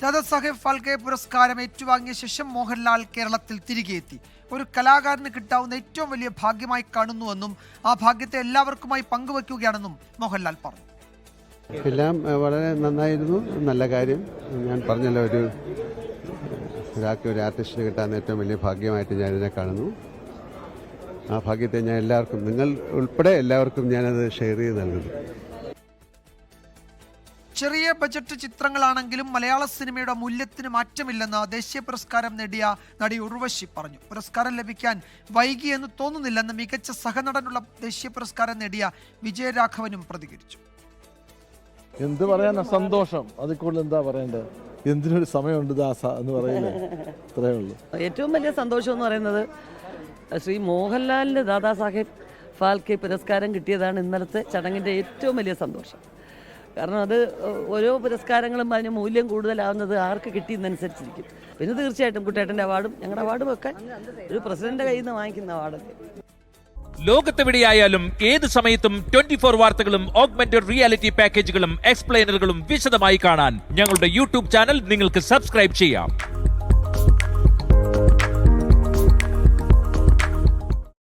ദാദാസാഹേബ് ഫാൽക്കെ പുരസ്കാരം ഏറ്റുവാങ്ങിയ ശേഷം മോഹൻലാൽ കേരളത്തിൽ തിരികെ എത്തി. ഒരു കലാകാരന് കിട്ടാവുന്ന ഏറ്റവും വലിയ ഭാഗ്യമായി കാണുന്നുവെന്നും ആ ഭാഗ്യത്തെ എല്ലാവർക്കുമായി പങ്കുവെക്കുകയാണെന്നും മോഹൻലാൽ പറഞ്ഞു. എല്ലാം വളരെ നന്നായിരുന്നു. നല്ല കാര്യം. ഞാൻ പറഞ്ഞല്ലോ ഒരു ഒരാൾക്ക് ഒരു ആർട്ടിസ്റ്റിന് കിട്ടാവുന്ന ഏറ്റവും വലിയ ഭാഗ്യമായിട്ട് ഞാൻ ഇതിനെ കാണുന്നു. ആ ഭാഗ്യത്തെ ഞാൻ എല്ലാവർക്കും നിങ്ങൾ ഉൾപ്പെടെ എല്ലാവർക്കും ഞാനത് ഷെയർ ചെയ്ത് നൽകുന്നു. ചെറിയ ബജറ്റ് ചിത്രങ്ങളാണെങ്കിലും മലയാള സിനിമയുടെ മൂല്യത്തിന് മാറ്റമില്ലെന്ന് ദേശീയ പുരസ്കാരം നേടിയ നടി ഉർവശി പറഞ്ഞു. പുരസ്കാരം ലഭിക്കാൻ വൈകിയെന്ന് തോന്നുന്നില്ലെന്ന് മികച്ച സഹനടനുള്ള ദേശീയ പുരസ്കാരം നേടിയ വിജയരാഘവനും പ്രതികരിച്ചു. എന്ത് പറയാനാ സന്തോഷം? അതിൽ കൂടുതൽ എന്താ പറയണ്ടത്? എന്തിനൊരു സമയമുണ്ട് ദാസ എന്ന് പറയില്ലേ? അത്രേ ഉള്ളൂ. ഏറ്റവും വലിയ സന്തോഷം എന്ന് പറയുന്നത് ശ്രീ മോഹൻലാലിന് ദാദാ സാഹേബ് ഫാൽക്കെ പുരസ്കാരം കിട്ടിയതാണ് ഇന്നലത്തെ ചടങ്ങിന്റെ ഏറ്റവും വലിയ സന്തോഷം. കാരണം അത് ഓരോ പുരസ്കാരങ്ങളും അതിന് മൂല്യം കൂടുതലാവുന്നത് ആർക്ക് കിട്ടിയെന്നനുസരിച്ചിരിക്കും. പിന്നെ തീർച്ചയായിട്ടും കുട്ടേട്ടന്റെ അവാർഡും ഞങ്ങളുടെ അവാർഡും ഒക്കെ ഒരു പ്രസിഡന്റ് കയ്യിൽ നിന്ന് വാങ്ങിക്കുന്ന അവാർഡൊക്കെ. ലോകത്തെവിടെയായാലും ഏത് സമയത്തും ട്വന്റി ഫോർ വാർത്തകളും ഓഗ്മെന്റഡ് റിയാലിറ്റി പാക്കേജുകളും എക്സ്പ്ലെയിനറുകളും വിശദമായി കാണാൻ ഞങ്ങളുടെ യൂട്യൂബ് ചാനൽ നിങ്ങൾക്ക് സബ്സ്ക്രൈബ് ചെയ്യാം.